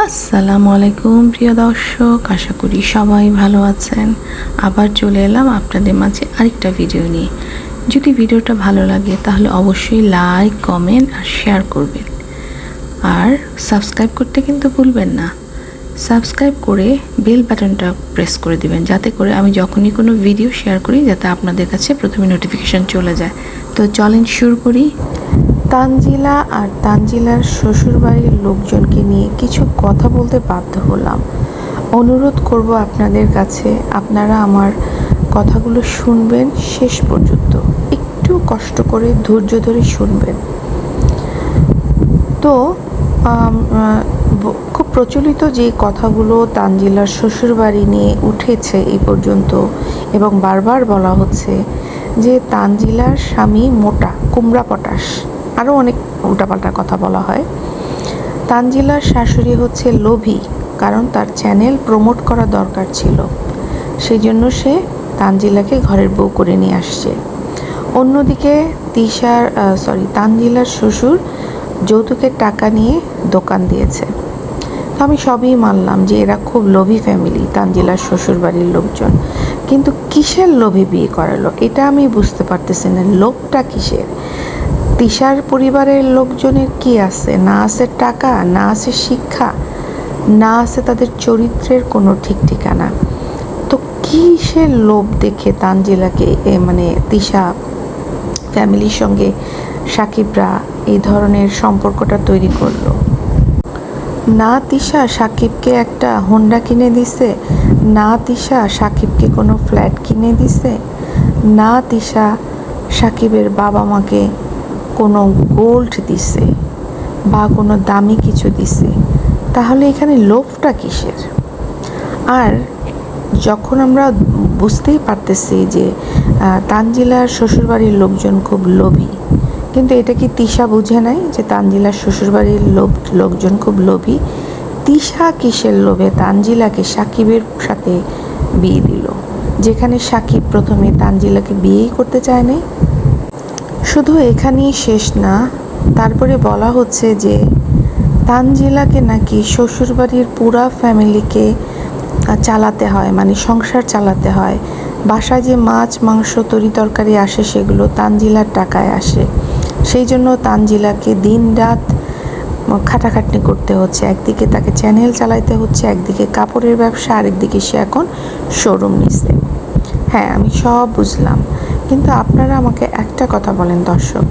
আসসালামু আলাইকুম, প্রিয় দর্শক। আশা করি সবাই ভালো আছেন। আবার চলে এলাম আপনাদের মাঝে আরেকটা ভিডিও নিয়ে। যদি ভিডিওটা ভালো লাগে, তাহলে অবশ্যই লাইক, কমেন্ট আর শেয়ার করবেন। আর সাবস্ক্রাইব করতে কিন্তু ভুলবেন না। সাবস্ক্রাইব করে বেল বাটনটা প্রেস করে দিবেন, যাতে করে আমি যখনই কোনো ভিডিও শেয়ার করি, যাতে আপনাদের কাছে প্রথমে নোটিফিকেশন চলে যায়। তো চলেন শুরু করি। তানজিলা আর তানজিলার শ্বশুরবাড়ির লোকজনকে নিয়ে কিছু কথা বলতে বাধ্য হলাম। অনুরোধ করব আপনাদের কাছে, আপনারা আমার কথাগুলো শুনবেন শেষ পর্যন্ত। একটু কষ্ট করে ধৈর্য ধরে শুনবেন। তো খুব প্রচলিত যে কথাগুলো তানজিলার শ্বশুরবাড়ি নিয়ে উঠেছে এই পর্যন্ত এবং বারবার বলা হচ্ছে যে তানজিলার স্বামী মোটা, কুমড়া পটাশ। আরও অনেক উল্টাপাল্টা কথা বলা হয়। তানজিলার শাশুড়ি হচ্ছে লোভী, কারণ তার চ্যানেল প্রমোট করা দরকার ছিল। সেই জন্য সে তানজিলাকে ঘরের বউ করে নিয়ে আসছে। অন্যদিকে তিশার সরি তানজিলার শ্বশুর যৌতুকের টাকা নিয়ে দোকান দিয়েছে। তো আমি সবই মানলাম যে এরা খুব লোভী ফ্যামিলি তানজিলার শ্বশুর বাড়ির লোকজন। কিন্তু কিসের লোভে বিয়ে করালো? এটা আমি বুঝতে পারতেছি না। লোভটা কিসের? তিশার পরিবারের লোকজনের কি আছে? না আছে টাকা, না আছে শিক্ষা, না আছে তাদের চরিত্রের কোনো ঠিক ঠিকানা। তো কিসের লোভ দেখে তানজিলাকে মানে তিশা ফ্যামিলির সঙ্গে সাকিবরা এই ধরনের সম্পর্কটা তৈরি করল? না তিশা সাকিবকে একটা হোন্ডা কিনে দিছে, না তিশা সাকিবকে কোনো ফ্ল্যাট কিনে দিছে, না তিশা সাকিবের বাবা মাকে কোনো গোল্ড দিছে বা কোনো দামি কিছু দিছে, তাহলে এখানে লোভটা কিসের? আর যখন আমরা বুঝতেই পারতেছি যে তানজিলার শ্বশুরবাড়ির লোকজন খুব লোভী, কিন্তু এটা কি তিশা বুঝে নাই যে তানজিলার শ্বশুরবাড়ির লোভ, লোকজন খুব লোভী? তিশা কিসের লোভে? তানজিলাকে সাকিবের সাথে বিয়ে দিল, যেখানে সাকিব প্রথমে তানজিলাকে বিয়েই করতে চায় নাই? শুধু এখানেই শেষ না, তারপরে বলা হচ্ছে যে তানজিলাকে নাকি শ্বশুরবাড়ির পুরা ফ্যামিলিকে চালাতে হয় মানে সংসার চালাতে হয়। বাসায় যে মাছ, মাংস, তরি তরকারি আসে, সেগুলো তানজিলার টাকায় আসে। সেই জন্য তানজিলাকে দিন রাত খাটাখাটনি করতে হচ্ছে। একদিকে তাকে চ্যানেল চালাইতে হচ্ছে, একদিকে কাপড়ের ব্যবসা, আরেকদিকে সে এখন শোরুম নিচ্ছে। হ্যাঁ আমি সব বুঝলাম। কিন্তু আপনারা আমাকে একটা কথা বলেন, দর্শক।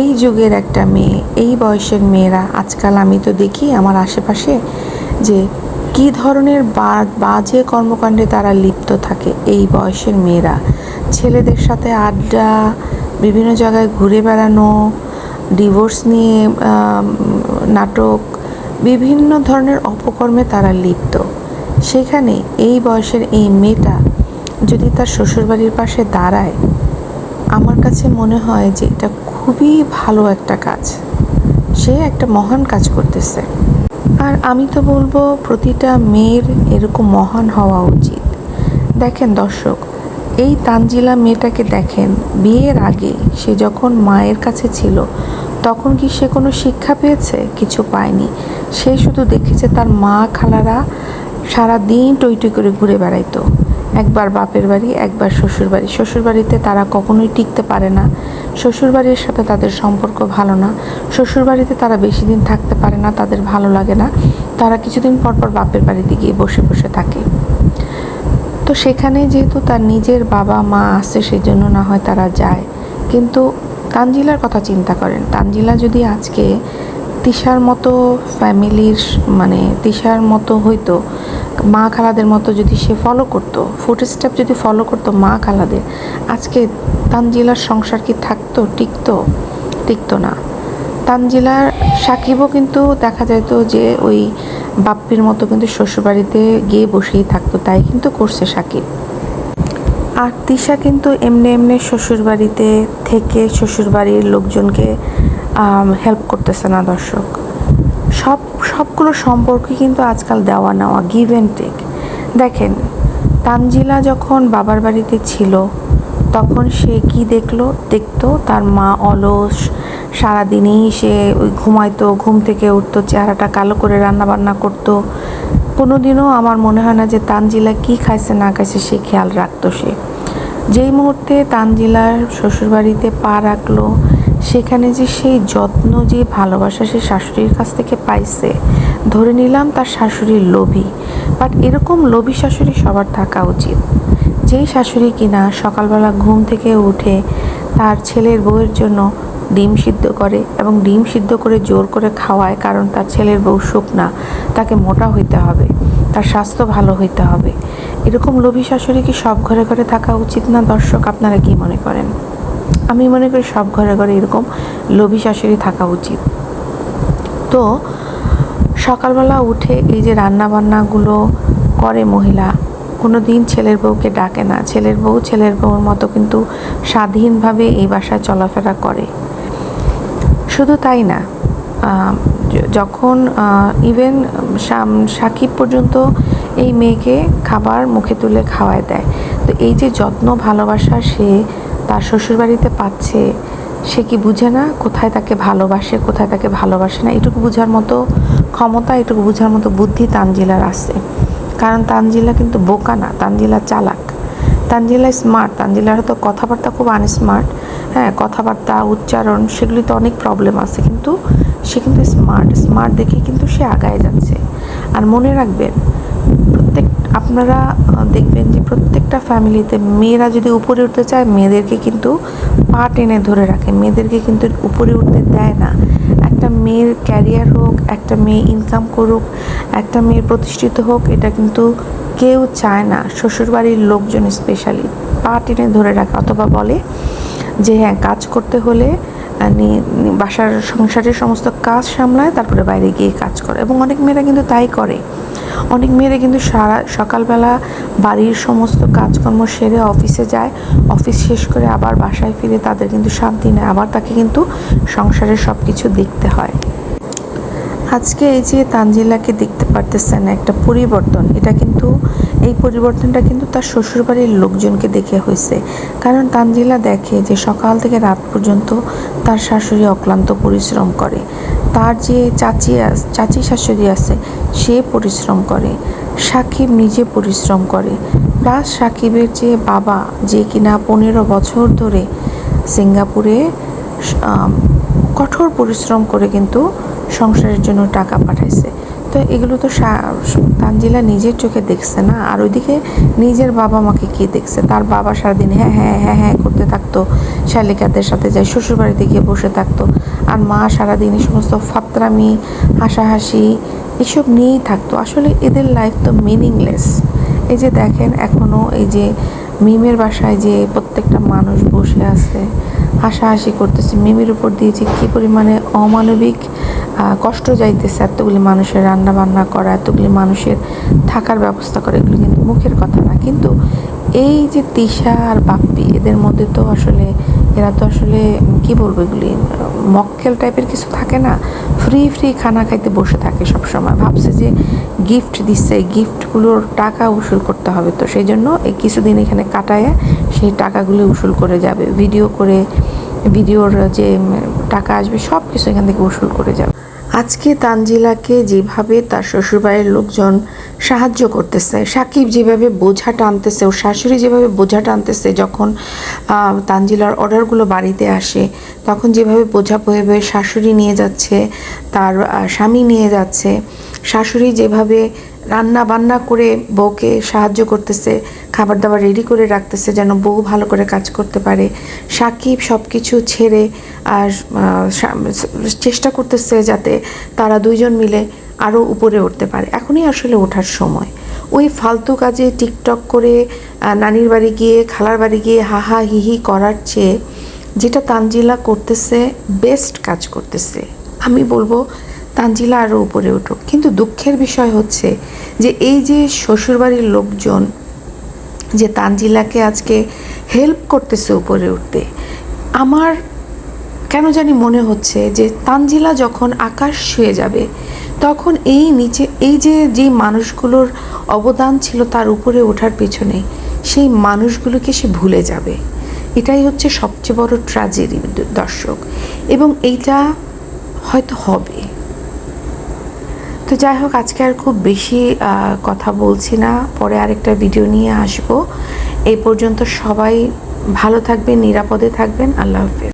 এই যুগের একটা মেয়ে, এই বয়সের মেয়েরা, আজকাল আমি তো দেখি আমার আশেপাশে যে কী ধরনের বাজে কর্মকাণ্ডে তারা লিপ্ত থাকে এই বয়সের মেয়েরা। ছেলেদের সাথে আড্ডা, বিভিন্ন জায়গায় ঘুরে বেড়ানো, ডিভোর্স নিয়ে নাটক, বিভিন্ন ধরনের অপকর্মে তারা লিপ্ত। সেখানে এই বয়সের এই মেয়েটা যদি তার শ্বশুরবাড়ির পাশে দাঁড়ায় আমার কাছে মনে হয় যে এটা খুবই ভালো একটা কাজ। সে একটা মহান কাজ করতেছে। আর আমি তো বলব, প্রতিটা মেয়ের এরকম মহান হওয়া উচিত। দেখেন দর্শক, এই তানজিলা মেয়েটাকে দেখেন, বিয়ের আগে সে যখন মায়ের কাছে ছিল, তখন কি সে কোনো শিক্ষা পেয়েছে? কিছু পায়নি। সে শুধু দেখেছে তার মা খালারা সারা দিন টই টই করে ঘুরে বেড়াইতো। একবার বাপের বাড়ি, একবার শ্বশুর বাড়ি। শ্বশুর বাড়িতে তারা কখনোই টিকতে পারে না। শ্বশুর বাড়ির সাথে তাদের সম্পর্ক ভালো না। শ্বশুর বাড়িতে তারা বেশি দিন থাকতে পারে না, তাদের ভালো লাগে না। তারা কিছুদিন পর পর বাপের বাড়িতে গিয়ে বসে বসে থাকে। তো সেখানে যেহেতু তার নিজের বাবা, মা আছে সেই জন্য না হয় তারা যায়। কিন্তু তানজিলার কথা চিন্তা করেন। তানজিলা যদি আজকে তিশার মতো ফ্যামিলির মানে তিশার মতো হইতো, মা খালাদের মতো যদি সে ফলো করতো ফুড স্টেপ যদি ফলো করতো মা খালাদের, আজকে তানজিলার সংসার কি থাকতো, টিকতো? টিকতো না। তানজিলার সাকিবও কিন্তু দেখা যেত যে ওই বাপ্পির মতো কিন্তু শ্বশুরবাড়িতে গিয়ে বসেই থাকতো, তাই কিন্তু করছে সাকিব। আর তিশা কিন্তু এমনি এমনি শ্বশুরবাড়িতে থেকে শ্বশুরবাড়ির লোকজনকে হেল্প করতেছে না দর্শক। সব, সবগুলো সম্পর্কে কিন্তু আজকাল দেওয়া নেওয়া গিভ অ্যান্ড টেক দেখেন, তানজিলা যখন বাবার বাড়িতে ছিল, তখন সে কি দেখল? দেখতো তার মা অলস, সারাদিনই সে ওই ঘুমাইতো, ঘুম থেকে উঠতো, চেহারাটা কালো করে রান্না বান্না করতো। কোনোদিনও আমার মনে হয় না যে তানজিলা কি খাইছে, না খাইছে, সে খেয়াল রাখতো সে। যেই মুহূর্তে তানজিলার শ্বশুরবাড়িতে পা রাখল সেখানে যে সেই যত্ন, যে ভালোবাসা সে শাশুড়ির কাছ থেকে পাইছে, ধরে নিলাম তার শাশুড়ির লোভী। বাট এরকম লোভী শাশুড়ি সবার থাকা উচিত। যেই শাশুড়ি কিনা সকালবেলা ঘুম থেকে উঠে তার ছেলের বউয়ের জন্য ডিম সিদ্ধ করে এবং ডিম সিদ্ধ করে জোর করে খাওয়ায় কারণ তার ছেলের বউ শুকনা তাকে মোটা হইতে হবে, তার স্বাস্থ্য ভালো হইতে হবে। এরকম লোভী শাশুড়ি কি সব ঘরে ঘরে থাকা উচিত না? দর্শক, আপনারা কি মনে করেন? আমি মনে করি সব ঘরে ঘরে এরকম লোভী শাশুড়ি থাকা উচিত। তো সকালবেলা উঠে এই যে রান্না বান্নাগুলো করে মহিলা কোনো দিন ছেলের বউকে ডাকে না। ছেলের বউ ছেলের বউর মতো কিন্তু স্বাধীনভাবে এই বাসায় চলাফেরা করে। শুধু তাই না যখন ইভেন সাকিব পর্যন্ত এই মেয়েকে খাবার মুখে তুলে খাওয়ায় দেয়, তো এই যে যত্ন ভালোবাসা সে তার শ্বশুরবাড়িতে পাচ্ছে, সে কি বুঝে না কোথায় তাকে ভালোবাসে, কোথায় তাকে ভালোবাসে না? এটুকু বোঝার মতো ক্ষমতা, এটুকু বোঝার মতো বুদ্ধি তানজিলার আছে। কারণ তানজিলা কিন্তু বোকা না, তানজিলা চালাক। তানজিলা স্মার্ট তানজিলার হয়তো কথাবার্তা খুব আনস্মার্ট হ্যাঁ কথাবার্তা, উচ্চারণ, সেগুলিতে অনেক প্রবলেম আছে। কিন্তু সে কিন্তু স্মার্ট স্মার্ট দেখে কিন্তু সে আগায় যাচ্ছে। আর মনে রাখবেন প্রত্যেক আপনারা দেখবেন যে প্রত্যেকটা ফ্যামিলিতে মেয়েরা যদি উপরে উঠতে চায়, মেয়েদেরকে কিন্তু পা টেনে ধরে রাখে। মেয়েদেরকে কিন্তু উপরে উঠতে দেয় না। একটা মেয়ের ক্যারিয়ার হোক, একটা মেয়ে ইনকাম করুক, একটা মেয়ে প্রতিষ্ঠিত হোক, এটা কিন্তু কেউ চায় না। শ্বশুরবাড়ির লোকজন স্পেশালি পা টেনে ধরে রাখে, অথবা বলে যে হ্যাঁ কাজ করতে হলে বাসার সংসারের সমস্ত কাজ সামলায়, তারপরে বাইরে গিয়ে কাজ করে। এবং অনেক মেয়েরা কিন্তু তাই করে। অনেক মেয়েরা কিন্তু সারা সকালবেলা বাড়ির সমস্ত কাজকর্ম সেরে অফিসে যায়। অফিস শেষ করে আবার বাসায় ফিরে তাদের কিন্তু শান্তি নেই আবার তাকে কিন্তু সংসারের সব কিছু দেখতে হয়। আজকে এই যে তানজিলাকে দেখতে পারতেছেন একটা পরিবর্তন, এটা কিন্তু, এই পরিবর্তনটা কিন্তু তার শ্বশুরবাড়ির লোকজনকে দেখে হয়েছে। কারণ তানজিলা দেখে যে সকাল থেকে রাত পর্যন্ত তার শাশুড়ি অক্লান্ত পরিশ্রম করে। তার যে চাচি চাচি শাশুড়ি আছে সে পরিশ্রম করে, সাকিব নিজে পরিশ্রম করে। প্লাস সাকিবের যে বাবা, যে কিনা পনেরো বছর ধরে সিঙ্গাপুরে কঠোর পরিশ্রম করে কিন্তু সংসারের জন্য টাকা পাঠাইছে। তো এগুলো তো তানজিলা নিজের চোখে দেখছে না, আর ওইদিকে নিজের বাবা মাকে কি দেখছে? তার বাবা সারাদিন হ্যাঁ হ্যাঁ হ্যাঁ হ্যাঁ করতে থাকতো, শালিকাদের সাথে যায়, শ্বশুরবাড়িতে গিয়ে বসে থাকতো। আর মা সারাদিন এই সমস্ত ফাতরামি, হাসাহাসি এসব নিয়েই থাকতো। আসলে এদের লাইফ তো মিনিংলেস এই যে দেখেন এখনও এই যে মিমের বাসায় যে প্রত্যেকটা মানুষ বসে আছে, হাসাহাসি করতেছে, মিমের উপর দিয়ে যে কী পরিমাণে অমানবিক কষ্ট যাইতেছে, এতগুলি মানুষের রান্না বান্না করা, এতগুলি মানুষের থাকার ব্যবস্থা করে, এগুলো কিন্তু মুখের কথা না। কিন্তু এই যে তিশা আর বাপ্পি এদের মধ্যে তো আসলে, এরা তো আসলে, কি বলব এগুলি মক্কেল টাইপের কিছু থাকে না? ফ্রি ফ্রি খানা খাইতে বসে থাকে সব সময় ভাবছে যে গিফট দিচ্ছে গিফটগুলোর টাকা উসুল করতে হবে তো। সেই জন্য এই কিছুদিন এখানে কাটায় সেই টাকাগুলো উসুল করে যাবে। ভিডিও করে ভিডিওর যে টাকা আসবে সব কিছু এখান থেকে উসুল করে যাবে। আজকে তানজিলাকে যেভাবে তার শ্বশুরবাড়ির লোকজন সাহায্য করতেছে, সাকিব যেভাবে বোঝা টানতেছে, ওর শাশুড়ি যেভাবে বোঝা টানতেছে, যখন তানজিলার অর্ডারগুলো বাড়িতে আসে, তখন যেভাবে বোঝা বয়ে বয়ে শাশুড়ি নিয়ে যাচ্ছে, তার স্বামী নিয়ে যাচ্ছে শাশুড়ি যেভাবে রান্না বান্না করে বউকে সাহায্য করতেছে খাবার দাবার রেডি করে রাখতেছে যেন বউ ভালো করে কাজ করতে পারে, সাকিব সব কিছু ছেড়ে আর চেষ্টা করতেছে যাতে তারা দুইজন মিলে আরও উপরে উঠতে পারে। এখনই আসলে ওঠার সময়। ওই ফালতু কাজে টিকটক করে নানির বাড়ি গিয়ে, খালার বাড়ি গিয়ে হাহা হিহি করার চেয়ে যেটা তানজিলা করতেছে বেস্ট কাজ করতেছে। আমি বলব তানজিলা আরও উপরে উঠুক। কিন্তু দুঃখের বিষয় হচ্ছে যে এই যে শ্বশুরবাড়ির লোকজন, যে তানজিলাকে আজকে হেল্প করতেছে উপরে উঠতে, আমার কেন জানি মনে হচ্ছে যে তানজিলা যখন আকাশ ছুঁয়ে যাবে, তখন এই নিচে, এই যে যে মানুষগুলোর অবদান ছিল তার উপরে ওঠার পেছনে, সেই মানুষগুলোকে সে ভুলে যাবে। এটাই হচ্ছে সবচেয়ে বড় ট্র্যাজেডি দর্শক। এবং এইটা হয়তো হবে। তো যাই হোক, আজকে আর খুব বেশি কথা বলছি না। পরে আরেকটা ভিডিও নিয়ে আসব। এই পর্যন্ত সবাই ভালো থাকবেন, নিরাপদে থাকবেন। আল্লাহ হাফেজ।